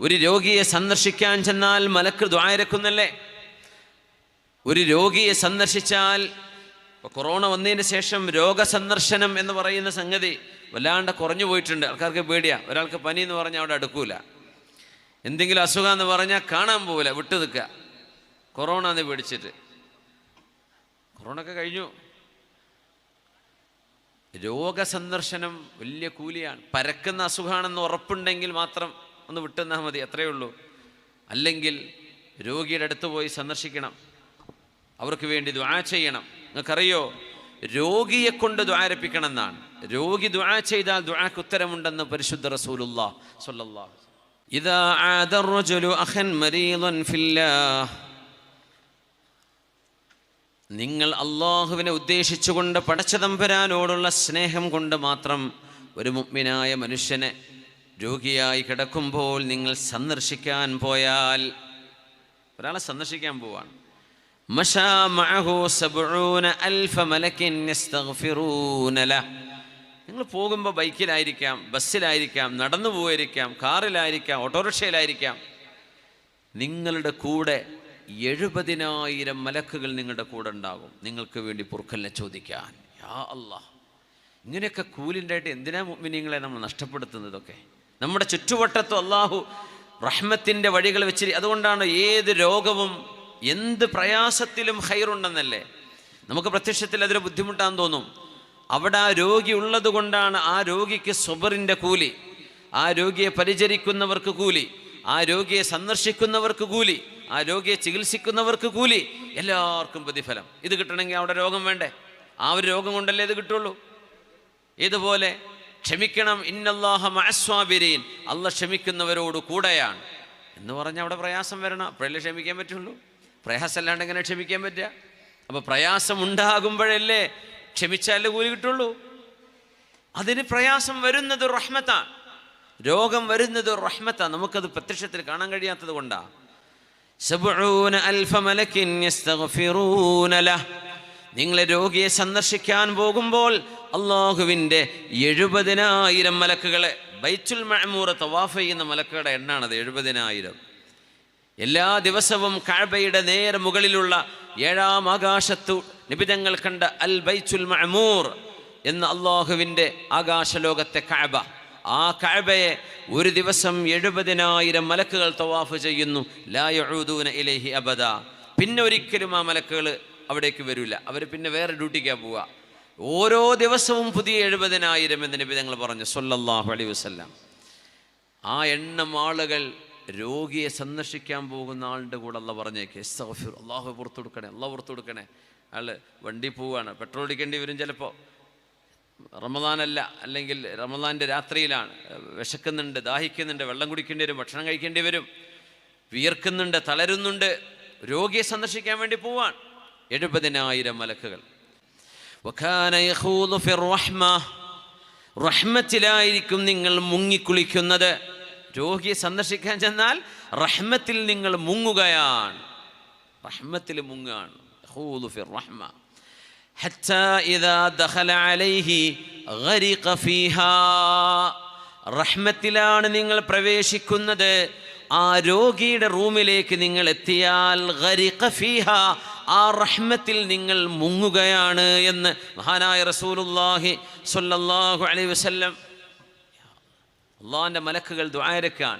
ഒരു രോഗിയെ സന്ദർശിക്കാൻ ചെന്നാൽ മലക്ക് ദ്വായരക്കുന്നല്ലേ ഒരു രോഗിയെ സന്ദർശിച്ചാൽ കൊറോണ വന്നതിന് ശേഷം രോഗസന്ദർശനം എന്ന് പറയുന്ന സംഗതി വല്ലാണ്ട് കുറഞ്ഞു പോയിട്ടുണ്ട്. ആൾക്കാർക്ക് പേടിയാ. ഒരാൾക്ക് പനി എന്ന് പറഞ്ഞാൽ അവിടെ അടുക്കൂല. എന്തെങ്കിലും അസുഖം എന്ന് പറഞ്ഞാൽ കാണാൻ പോവില്ല വിട്ടു നിൽക്കുക. കൊറോണ എന്ന് പേടിച്ചിട്ട്. കൊറോണ ഒക്കെ കഴിഞ്ഞു. രോഗസന്ദർശനം വലിയ കൂലിയാണ്. പരക്കുന്ന അസുഖമാണെന്ന് ഉറപ്പുണ്ടെങ്കിൽ മാത്രം ഒന്ന് വിട്ടെന്നാൽ മതി അത്രയേ ഉള്ളൂ. അല്ലെങ്കിൽ രോഗിയുടെ അടുത്ത് പോയി സന്ദർശിക്കണം. അവർക്ക് വേണ്ടി ദ്വാ ചെയ്യണം. നിങ്ങൾക്കറിയോ? രോഗിയെ കൊണ്ട് ദ്വാരപ്പിക്കണം എന്നാണ് രോഗി ദ്വാ ചെയ്താൽ ദ്വാക്ക് ഉത്തരമുണ്ടെന്ന് പരിശുദ്ധ റസൂലുള്ള സൊല്ലാ നിങ്ങൾ അള്ളാഹുവിനെ ഉദ്ദേശിച്ചുകൊണ്ട് പടച്ചതമ്പരാനോടുള്ള സ്നേഹം കൊണ്ട് മാത്രം ഒരു മുഗ്മിനായ മനുഷ്യനെ രോഗിയായി കിടക്കുമ്പോൾ നിങ്ങൾ സന്ദർശിക്കാൻ പോയാൽ ഒരാളെ സന്ദർശിക്കാൻ പോവാണ്. നിങ്ങൾ പോകുമ്പോൾ ബൈക്കിലായിരിക്കാം ബസ്സിലായിരിക്കാം നടന്നു പോയിരിക്കാം കാറിലായിരിക്കാം ഓട്ടോറിക്ഷയിലായിരിക്കാം. നിങ്ങളുടെ കൂടെ എഴുപതിനായിരം മലക്കുകൾ നിങ്ങളുടെ കൂടെ ഉണ്ടാകും. നിങ്ങൾക്ക് വേണ്ടി പൊറുക്കലിനെ ചോദിക്കാൻ. യാ അല്ലാ ഇങ്ങനെയൊക്കെ കൂലിന്റെയായിട്ട് എന്തിനാ മുഅ്മിനീങ്ങളെ നമ്മൾ നഷ്ടപ്പെടുത്തുന്നതൊക്കെ? നമ്മുടെ ചുറ്റുവട്ടത്ത് അള്ളാഹു റഹ്മത്തിന്റെ വഴികൾ വെച്ചിരി അതുകൊണ്ടാണ് ഏത് രോഗവും എന്ത് പ്രയാസത്തിലും ഹൈറുണ്ടെന്നല്ലേ നമുക്ക് പ്രത്യക്ഷത്തിൽ അതൊരു ബുദ്ധിമുട്ടാന്ന് തോന്നും. അവിടെ ആ രോഗി ഉള്ളത് കൊണ്ടാണ് ആ രോഗിക്ക് സ്വബറിന്റെ കൂലി. ആ രോഗിയെ പരിചരിക്കുന്നവർക്ക് കൂലി. ആ രോഗിയെ സന്ദർശിക്കുന്നവർക്ക് കൂലി. ആ രോഗിയെ ചികിത്സിക്കുന്നവർക്ക് കൂലി. എല്ലാവർക്കും പ്രതിഫലം. ഇത് കിട്ടണമെങ്കിൽ അവിടെ രോഗം വേണ്ടേ? ആ ഒരു രോഗം കൊണ്ടല്ലേ ഇത് കിട്ടുള്ളൂ? ഇതുപോലെ ക്ഷമിക്കണം. ഇന്നല്ലാഹ മഅസ്വാബിരീൻ അല്ല ക്ഷമിക്കുന്നവരോട് കൂടെയാണ്. എന്ന് പറഞ്ഞാൽ അവിടെ പ്രയാസം വരണം. അപ്പോഴല്ലേ ക്ഷമിക്കാൻ പറ്റുള്ളൂ? പ്രയാസമല്ലാണ്ട് എങ്ങനെ ക്ഷമിക്കാൻ പറ്റുക? അപ്പോൾ പ്രയാസം ഉണ്ടാകുമ്പോഴല്ലേ ക്ഷമിച്ചാലേ കൂലി കിട്ടുള്ളൂ. അതിന് പ്രയാസം വരുന്നത് റഹ്മത്താണ്. രോഗം വരുന്നത് റഹ്മത്താണ്. നമുക്കത് പ്രത്യക്ഷത്തിൽ കാണാൻ കഴിയാത്തത് കൊണ്ടാണ് നിങ്ങളെ രോഗിയെ സന്ദർശിക്കാൻ പോകുമ്പോൾ അള്ളാഹുവിന്റെ എഴുപതിനായിരം മലക്കുകളെ ബൈച്ചുൽ മഅമൂറ തവാഫ് ചെയ്യുന്ന മലക്കുകളുടെ എണ്ണാണത് എഴുപതിനായിരം. എല്ലാ ദിവസവും കഅബയുടെ നേരെ മുകളിലുള്ള ഏഴാം ആകാശത്തു നിബിതങ്ങൾ കണ്ട അൽ ബൈച്ചുൽ മഅമൂർ എന്ന അള്ളാഹുവിന്റെ ആകാശലോകത്തെ കഅബ ആ കഅബയെ ഒരു ദിവസം എഴുപതിനായിരം മലക്കുകൾ തവാഫ് ചെയ്യുന്നു. ലാ ഇലേഹി ഇലൈഹി അബദ. പിന്നെ ഒരിക്കലും ആ മലക്കുകൾ അവിടേക്ക് വരില്ല അവർ പിന്നെ വേറെ ഡ്യൂട്ടിക്കാണ് പോവുക ഓരോ ദിവസവും പുതിയ എഴുപതിനായിരം എന്ന് നബി ഞങ്ങൾ പറഞ്ഞു സൊല്ലാഹു അലൈഹി വസ്ല്ലാം. ആ എണ്ണം ആളുകൾ രോഗിയെ സന്ദർശിക്കാൻ പോകുന്ന ആളുടെ കൂടെ അല്ല പറഞ്ഞേക്ക് എസ്ഫിർ അള്ളാഹു പുറത്തു കൊടുക്കണേ അള്ളാഹ് പുറത്തു കൊടുക്കണേ. അയാൾ വണ്ടി പോവുകയാണ് പെട്രോൾ അടിക്കേണ്ടി വരും ചിലപ്പോൾ റമദാനല്ല അല്ലെങ്കിൽ റമദാന്റെ രാത്രിയിലാണ്. വിശക്കുന്നുണ്ട് ദാഹിക്കുന്നുണ്ട് വെള്ളം കുടിക്കേണ്ടി വരും ഭക്ഷണം കഴിക്കേണ്ടി വരും. വിയർക്കുന്നുണ്ട് തളരുന്നുണ്ട്. രോഗിയെ സന്ദർശിക്കാൻ വേണ്ടി പോവാൻ എഴുപതിനായിരം മലക്കുകൾ റഹ്മത്തിലായിരിക്കും നിങ്ങൾ മുങ്ങിക്കുളിക്കുന്നത്. രോഗിയെ സന്ദർശിക്കാൻ ചെന്നാൽ റഹ്മത്തിൽ നിങ്ങൾ മുങ്ങുകയാണ്. റഹ്മത്തിൽ മുങ്ങാണ് റഹ്മ. റഹ്മത്തിലാണ് നിങ്ങൾ പ്രവേശിക്കുന്നത്. ആ രോഗിയുടെ റൂമിലേക്ക് നിങ്ങൾ എത്തിയാൽ ആ റഹ്മത്തിൽ നിങ്ങൾ മുങ്ങുകയാണ് എന്ന് മഹാനായ റസൂലുള്ളാഹി സ്വല്ലല്ലാഹു അലൈഹി വസല്ലം അള്ളാഹിന്റെ മലക്കുകൾ ദ്വാരക്കാൻ